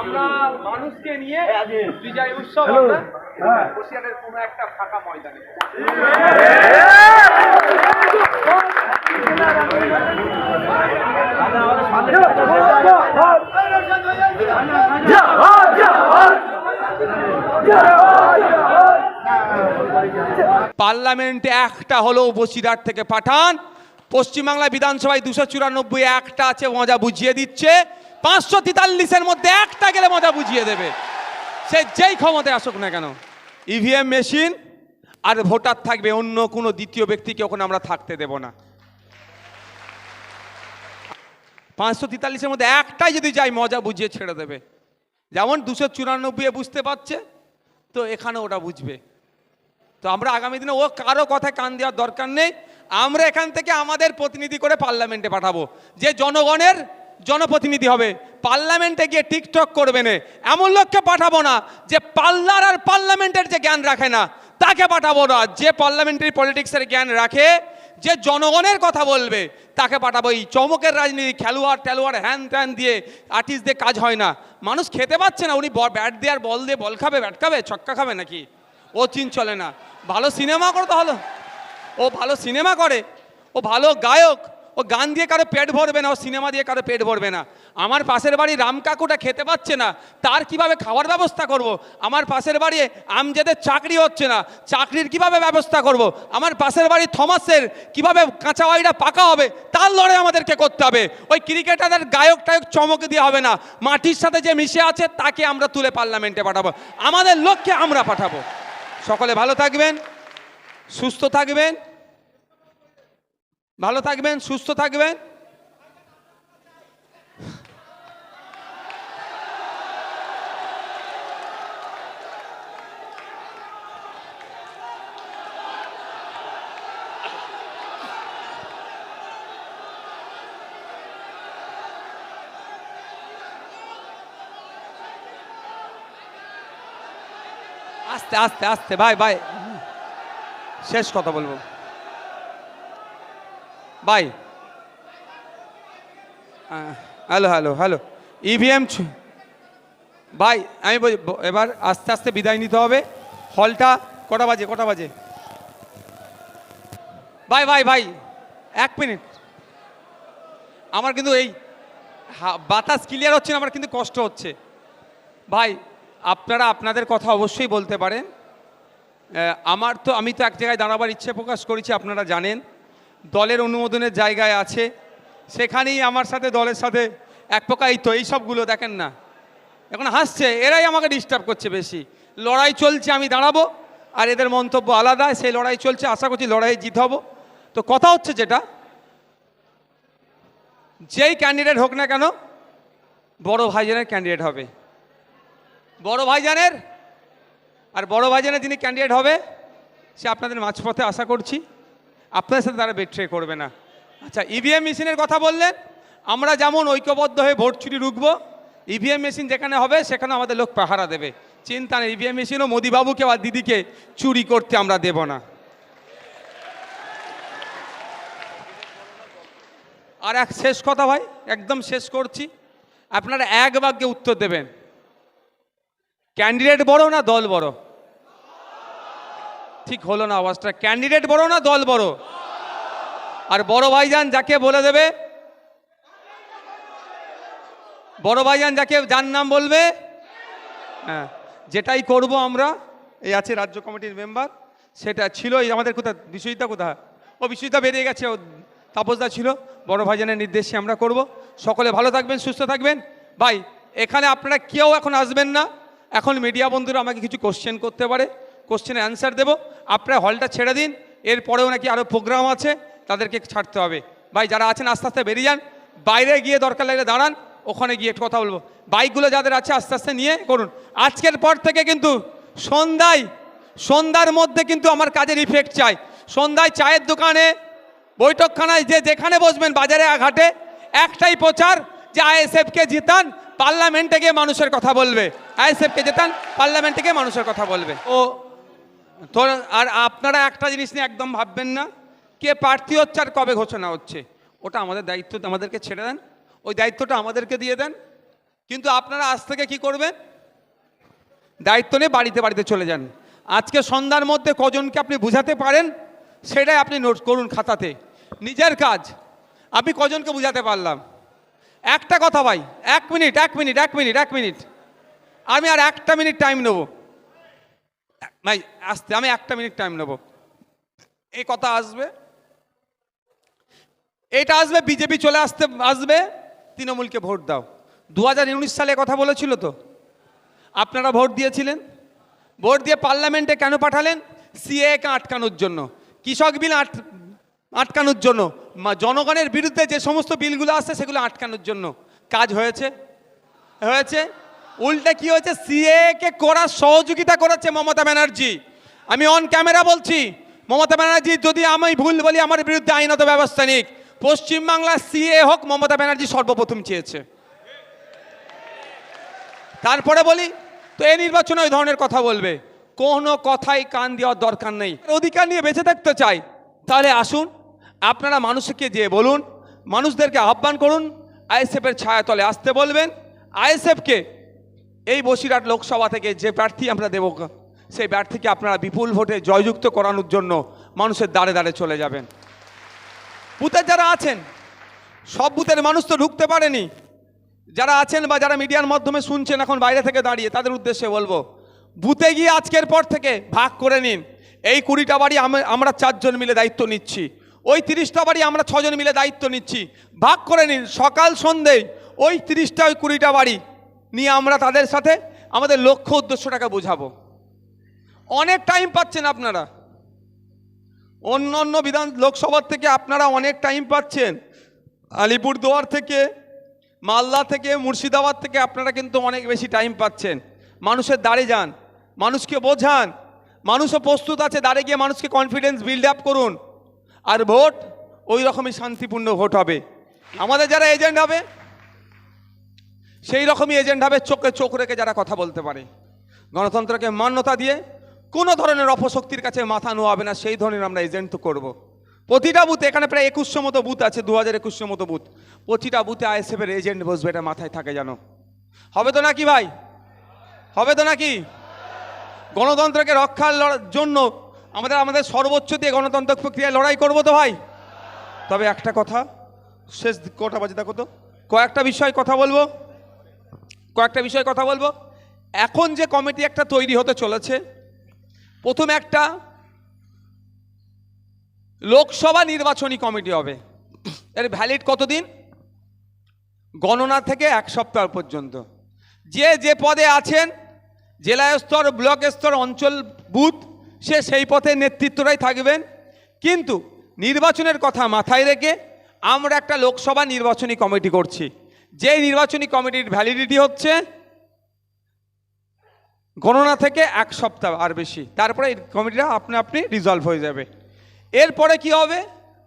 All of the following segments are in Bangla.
আমরা মানুষকে নিয়ে বিজয় উৎসব আমরা বসিরহাটের কোনো একটা ফাঁকা ময়দানে। পার্লামেন্টে একটা হলো বসিরহাট থেকে পাঠান। পশ্চিমবাংলা বিধানসভায় দুশো চুরানব্বই একটা আছে মজা বুঝিয়ে দিচ্ছে। পাঁচশো তেতাল্লিশের মধ্যে একটা গেলে মজা বুঝিয়ে দেবে। সে যেই ক্ষমতায় আসুক না কেন। ইভিএম মেশিন আর ভোটার থাকবে, অন্য কোনো দ্বিতীয় ব্যক্তিকে ওখানে আমরা থাকতে দেব না। পাঁচশো তেতাল্লিশের মধ্যে একটাই যদি যাই মজা বুঝিয়ে ছেড়ে দেবে। যেমন দুশো চুরানব্বই বুঝতে পারছে, তো এখানে ওটা বুঝবে। তো আমরা আগামী দিনে ও কারও কথায় কান দেওয়ার দরকার নেই। আমরা এখান থেকে আমাদের প্রতিনিধি করে পার্লামেন্টে পাঠাবো। যে জনগণের জনপ্রতিনিধি হবে। পার্লামেন্টে গিয়ে টিকটক করবে না। এমন লোককে পাঠাবো না যে পার্লার আর পার্লামেন্টের যে জ্ঞান রাখে না, তাকে পাঠাবো না। যে পার্লামেন্টারি পলিটিক্সের জ্ঞান রাখে, যে জনগণের কথা বলবে, তাকে পাঠাবো। এই চমকের রাজনীতি, খেলোয়াড় টেলোয়াড়, হ্যান ত্যান দিয়ে আর্টিস্ট দিয়ে কাজ হয় না। মানুষ খেতে পাচ্ছে না, উনি ব্যাট দিয়ে আর বল দিয়ে বল খাবে ব্যাট খাবে, ছক্কা খাবে নাকি? ও চিন চলে না। ভালো সিনেমা করো তাহলে। ও ভালো সিনেমা করে। ও ভালো গায়ক। ও গান দিয়ে কারও পেট ভরবে না, ও সিনেমা দিয়ে কারও পেট ভরবে না। আমার পাশের বাড়ি রাম কাকুটা খেতে পাচ্ছে না, তার কীভাবে খাওয়ার ব্যবস্থা করব। আমার পাশের বাড়ি আমজেদের চাকরি হচ্ছে না, চাকরির কীভাবে ব্যবস্থা করব। আমার পাশের বাড়ি থমাসের কীভাবে কাঁচা বাড়িটা পাকা হবে, তার লড়াই আমাদেরকে করতে হবে। ওই ক্রিকেটারদের গায়ক টায়ক চমক দিয়ে হবে না, মাটির সাথে যে মিশে আছে, তাকে আমরা তুলে পার্লামেন্টে পাঠাবো। আমাদের লক্ষ্যে আমরা পাঠাবো। সকলে ভালো থাকবেন, সুস্থ থাকবেন। ভালো থাকবেন সুস্থ থাকবেন। আস্তে আস্তে আস্তে ভাই ভাই। শেষ কথা বলব। ভাই হ্যালো হ্যালো হ্যালো। ইভিএম ভাই আমি বলি এবার আস্তে আস্তে বিদায় নিতে হবে। হলটা কটা বাজে কটা বাজে? ভাই ভাই ভাই এক মিনিট। আমার কিন্তু এই বাতাস ক্লিয়ার হচ্ছে না, আমার কিন্তু কষ্ট হচ্ছে। ভাই, আপনারা আপনাদের কথা অবশ্যই বলতে পারেন। আমার তো, আমি তো এক জায়গায় দাঁড়াবার ইচ্ছে প্রকাশ করেছি, আপনারা জানেন। দলের অনুমোদনের জায়গায় আছে। সেখানেই আমার সাথে, দলের সাথে এক প্রকার এই তো এইসবগুলো দেখেন না। এখন হাসছে, এরাই আমাকে ডিস্টার্ব করছে বেশি। লড়াই চলছে, আমি দাঁড়াবো, আর এদের মন্তব্য আলাদা, সেই লড়াই চলছে, আশা করছি লড়াই জিত হব। তো কথা হচ্ছে যেটা, যেই ক্যান্ডিডেট হোক না কেন, বড় ভাইজানের ক্যান্ডিডেট হবে। বড় ভাইজানের, আর বড় ভাইজানের যিনি ক্যান্ডিডেট হবে, সে আপনাদের মাঝপথে আশা করছি আপনাদের সাথে তারা বেট্রে করবে না। আচ্ছা ইভিএম মেশিনের কথা বললেন, আমরা যেমন ঐক্যবদ্ধ হয়ে ভোট চুরি রুখবো ইভিএম মেশিন যেখানে হবে সেখানে আমাদের লোক পাহারা দেবে। চিন্তা নেই ইভিএম মেশিনও মোদিবাবুকে বা দিদিকে চুরি করতে আমরা দেব না। আর এক শেষ কথা ভাই, একদম শেষ করছি। আপনারা এক বাক্যে উত্তর দেবেন। ক্যান্ডিডেট বড় না দল বড়? ঠিক হলো না আওয়াজটা। ক্যান্ডিডেট বড় না দল বড়? আর বড় ভাইজান যাকে বলে দেবে? বড় ভাইজান যাকে যার নাম বলবে? হ্যাঁ যেটাই করব আমরা, এই আছে রাজ্য কমিটির মেম্বার। সেটা ছিল আমাদের কোথা, বিশ্বজিৎদা কোথা ও বিশ্বজিৎদা বেরিয়ে গেছে, ও তাপসদা ছিল। বড় ভাইজানের নির্দেশে আমরা করব। সকলে ভালো থাকবেন, সুস্থ থাকবেন। ভাই, এখানে আপনারা কেউ এখন আসবেন না। এখন মিডিয়া বন্ধুরা আমাকে কিছু কোশ্চেন করতে পারে। কোশ্চেনের অ্যান্সার দেবো। আপনারা হলটা ছেড়ে দিন, এরপরেও নাকি আরও প্রোগ্রাম আছে, তাদেরকে ছাড়তে হবে। ভাই, যারা আছেন, আস্তে আস্তে বেরিয়ে যান, বাইরে গিয়ে দরকার লাগলে দাঁড়ান, ওখানে গিয়ে একটু কথা বলব। বাইকগুলো যাদের আছে, আস্তে আস্তে নিয়ে করুন। আজকের পর থেকে কিন্তু সন্ধ্যায়, সন্ধ্যার মধ্যে কিন্তু আমার কাজের ইফেক্ট চাই। সন্ধ্যায় চায়ের দোকানে, বৈঠকখানায়, যে যেখানে বসবেন, বাজারে ঘাটে একটাই প্রচার যে আইএসএফকে জিতান, পার্লামেন্টে গিয়ে মানুষের কথা বলবে। আইএসএফকে জেতান, পার্লামেন্টে গিয়ে মানুষের কথা বলবে। ও তো আর আপনারা একটা জিনিস নিয়ে একদম ভাববেন না, কে প্রার্থী হচ্ছে আর কবে ঘোষণা হচ্ছে। ওটা আমাদের দায়িত্ব, আমাদেরকে ছেড়ে দেন। ওই দায়িত্বটা আমাদেরকে দিয়ে দেন। কিন্তু আপনারা আজ থেকে কি করবেন? দায়িত্ব নিয়ে বাড়িতে বাড়িতে চলে যান। আজকে সন্ধ্যার মধ্যে কজনকে আপনি বুঝাতে পারেন, সেটাই আপনি নোট করুন খাতাতে। নিজের কাজ, আমি কজনকে বুঝাতে পারলাম। একটা কথা ভাই, এক মিনিট এক মিনিট এক মিনিট এক মিনিট। আমি আর একটা মিনিট টাইম নেব। ভাই, আসতে, আমি একটা মিনিট টাইম নেব। এই কথা আসবে। এটা আসবে, বিজেপি চলে আসতে, আসবে, তৃণমূলকে ভোট দাও। দু হাজার উনিশ সালে কথা বলেছিল তো? আপনারা ভোট দিয়েছিলেন? ভোট দিয়ে পার্লামেন্টে কেন পাঠালেন? সিএকে আটকানোর জন্য। কৃষক বিল আট, আটকানোর জন্য। জনগণের বিরুদ্ধে যে সমস্ত বিলগুলো আসছে, সেগুলো আটকানোর জন্য। কাজ হয়েছে? হয়েছে? উল্টে কি হয়েছে? সিএকে করার সহযোগিতা করেছে মমতা ব্যানার্জি। আমি অন ক্যামেরা বলছি, মমতা ব্যানার্জি, যদি আমি ভুল বলি, আমার বিরুদ্ধে আইনত ব্যবস্থা নিক। পশ্চিমবাংলার সিএ হোক, মমতা ব্যানার্জি সর্বপ্রথম চেয়েছে। তারপরে বলি, তো এই নির্বাচনে ওই ধরনের কথা বলবে। কোনো কথাই কান দেওয়ার দরকার নেই। অধিকার নিয়ে বেঁচে থাকতে চাই। তাহলে আসুন, আপনারা মানুষকে যে বলুন, মানুষদেরকে আহ্বান করুন, আইএসএফের ছায়াতলে আসতে বলবেন। আইএসএফকে এই বসিরহাট লোকসভা থেকে যে প্রার্থী আমরা দেব, সেই প্রার্থীকে আপনারা বিপুল ভোটে জয়যুক্ত করানোর জন্য মানুষের দাঁড়ে দাঁড়ে চলে যাবেন। বুথের যারা আছেন, সব বুথের মানুষ তো ঢুকতে পারেনি। যারা আছেন বা যারা মিডিয়ার মাধ্যমে শুনছেন, এখন বাইরে থেকে দাঁড়িয়ে, তাদের উদ্দেশ্যে বলব, বুথে গিয়ে আজকের পর থেকে ভাগ করে নিন। এই কুড়িটা বাড়ি আমরা চারজন মিলে দায়িত্ব নিচ্ছি। ওই তিরিশটা বাড়ি আমরা ছজন মিলে দায়িত্ব নিচ্ছি। ভাগ করে নিন, সকাল সন্ধেয় ওই তিরিশটা ওই কুড়িটা বাড়ি। নিয়ে আমরা তাদের সাথে আমাদের লক্ষ্য উদ্দেশ্যটাকে বোঝাবো। অনেক টাইম পাচ্ছেন আপনারা। অন্য অন্য বিধান লোকসভার থেকে আপনারা অনেক টাইম পাচ্ছেন। আলিপুরদুয়ার থেকে, মালদা থেকে, মুর্শিদাবাদ থেকে আপনারা কিন্তু অনেক বেশি টাইম পাচ্ছেন। মানুষের দাঁড়ে যান, মানুষকে বোঝান, মানুষও প্রস্তুত আছে দাঁড়ে গিয়ে মানুষকে কনফিডেন্স বিল্ড আপ করুন। আর ভোট, ওই রকমই শান্তিপূর্ণ ভোট হবে। আমাদের যারা এজেন্ট হবে সেই রকমই এজেন্ট হবে, চোখে চোখ রেখে যারা কথা বলতে পারে। গণতন্ত্রকে মান্যতা দিয়ে কোনো ধরনের অপশক্তির কাছে মাথা নোয়াবে না, সেই ধরনের আমরা এজেন্ট তো করব। প্রতিটা বুথে, এখানে প্রায় একুশশো মতো বুথ আছে দু হাজার একুশশো মতো বুথ। প্রতিটা বুথে আইএসএফের এজেন্ট বসবে, এটা মাথায় থাকে জানো হবে তো নাকি ভাই? হবে তো নাকি? গণতন্ত্রকে রক্ষার জন্য আমাদের আমাদের সর্বোচ্চ দিয়ে গণতন্ত্র প্রক্রিয়ায় লড়াই করব তো ভাই। তবে একটা কথা, শেষ কটা বাজে দেখো তো। কয়েকটা বিষয় কথা বলব। কয়েকটা বিষয়ে কথা বলব। এখন যে কমিটি একটা তৈরি হতে চলেছে, প্রথমে একটা লোকসভা নির্বাচনী কমিটি হবে। এর ভ্যালিড কতদিন? গণনা থেকে এক সপ্তাহ পর্যন্ত। যে যে পদে আছেন জেলা স্তর, ব্লক স্তর, অঞ্চল, বুথ, সে সেই পথে নেতৃত্বরাই থাকবেন। কিন্তু নির্বাচনের কথা মাথায় রেখে আমরা একটা লোকসভা নির্বাচনী কমিটি করছি। যে নির্বাচনী কমিটির ভ্যালিডিটি হচ্ছে, গণনা থেকে এক সপ্তাহ আর বেশি। তারপরে এই কমিটিটা আপনি আপনি রিজলভ হয়ে যাবে। এরপরে কি হবে?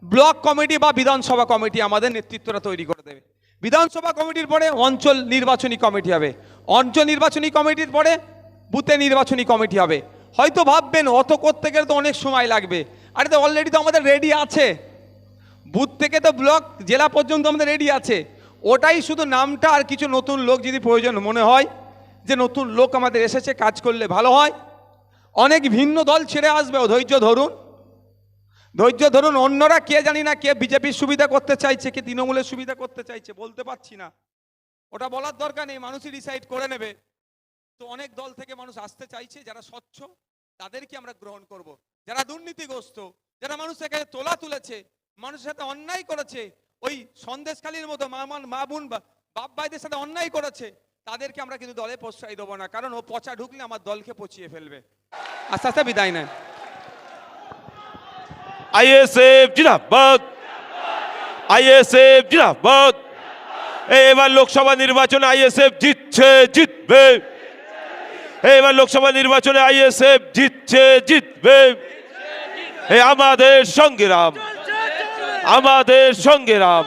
ব্লক কমিটি বা বিধানসভা কমিটি আমাদের নেতৃত্বটা তৈরি করে দেবে। বিধানসভা কমিটির পরে অঞ্চল নির্বাচনী কমিটি হবে। অঞ্চল নির্বাচনী কমিটির পরে বুথে নির্বাচনী কমিটি হবে। হয়তো ভাববেন, অত করতে গেলে তো অনেক সময় লাগবে। আরে তো অলরেডি তো আমাদের রেডি আছে। বুথ থেকে তো ব্লক, জেলা পর্যন্ত আমাদের রেডি আছে। ওটাই শুধু নামটা আর কিছু নতুন লোক যদি প্রয়োজন মনে হয়, যে নতুন লোক আমাদের এসেছে, কাজ করলে ভালো হয়। অনেক ভিন্ন দল ছেড়ে আসবে ধৈর্য ধরুন। ধৈর্য ধরুন, অন্যরা কে জানি না কে বিজেপির সুবিধা করতে চাইছে, কে তৃণমূলের সুবিধা করতে চাইছে, বলতে পারছি না। ওটা বলার দরকার নেই, মানুষই ডিসাইড করে নেবে। তো অনেক দল থেকে মানুষ আসতে চাইছে, যারা স্বচ্ছ, তাদেরকে আমরা গ্রহণ করব। যারা দুর্নীতিগ্রস্ত, যারা মানুষের কাছে তোলা তুলেছে, মানুষের সাথে অন্যায় করেছে ওই সন্দেশখালীর মতো মামান মা বোন বাপ ভাইদের সাথে অন্যায় করেছে, তাদেরকে আমরা কিন্তু দলে প্রশ্রয় দেবো না, কারণ ও পচা ঢুকলে আমার দলকে পচিয়ে ফেলবে। আস্তে আস্তে বিদায় নেয় আইএসএফ জিন্দাবাদ। আইএসএফ এই এবার লোকসভা নির্বাচনে আইএসএফ জিতছে, জিতবে। এবার লোকসভা নির্বাচনে আইএসএফ জিতছে, জিতবে। আমাদের সংগ্রাম। আমাদের সংগ্রাম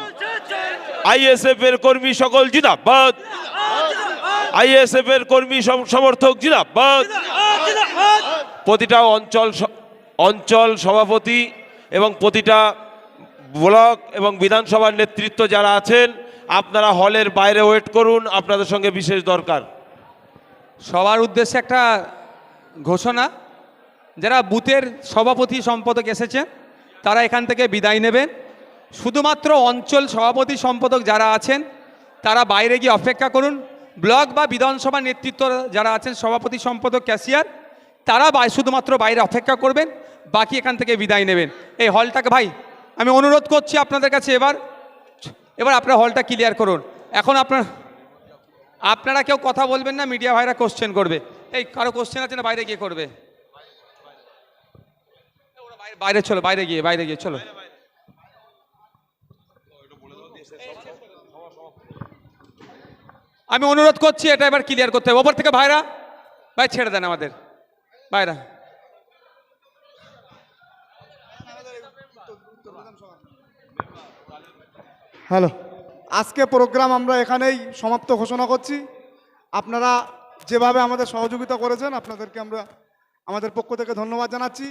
আইএসএফ এর কর্মী সকল জিন্দাবাদ। আইএসএফ এর কর্মী সম- সমর্থক জিন্দাবাদ। প্রতিটা অঞ্চল অঞ্চল সভাপতি এবং প্রতিটা ব্লক এবং বিধানসভার নেতৃত্ব যারা আছেন, আপনারা হলের বাইরে ওয়েট করুন, আপনাদের সঙ্গে বিশেষ দরকার। সবার উদ্দেশ্যে একটা ঘোষণা, যারা বুথের সভাপতি সম্পাদক এসেছেন, তারা এখান থেকে বিদায় নেবেন। শুধুমাত্র অঞ্চল সভাপতি সম্পাদক যারা আছেন, তারা বাইরে গিয়ে অপেক্ষা করুন। ব্লক বা বিধানসভা নেতৃত্ব যারা আছেন, সভাপতি সম্পাদক, ক্যাশিয়ার, তারা শুধুমাত্র বাইরে অপেক্ষা করবেন, বাকি এখান থেকে বিদায় নেবেন। এই হলটাকে ভাই, আমি অনুরোধ করছি আপনাদের কাছে এবার এবার আপনার হলটা ক্লিয়ার করুন। এখন আপনার, আপনারা কেউ কথা বলবেন না মিডিয়া ভাইরা কোশ্চেন করবে। এই কারও কোশ্চেন আছে না, বাইরে গিয়ে করবে? বাইরে চলো, বাইরে গিয়ে বাইরে গিয়ে, চলো। আমি অনুরোধ করছি, এটা এবার ক্লিয়ার করতে হবে। ওপর থেকে ভাইরা, ভাই ছেড়ে দেন আমাদের। ভাইরা। হ্যালো। আজকে প্রোগ্রাম আমরা এখানেই সমাপ্ত ঘোষণা করছি। আপনারা যেভাবে আমাদের সহযোগিতা করেছেন, আপনাদেরকে আমরা, আমাদের পক্ষ থেকে ধন্যবাদ জানাচ্ছি।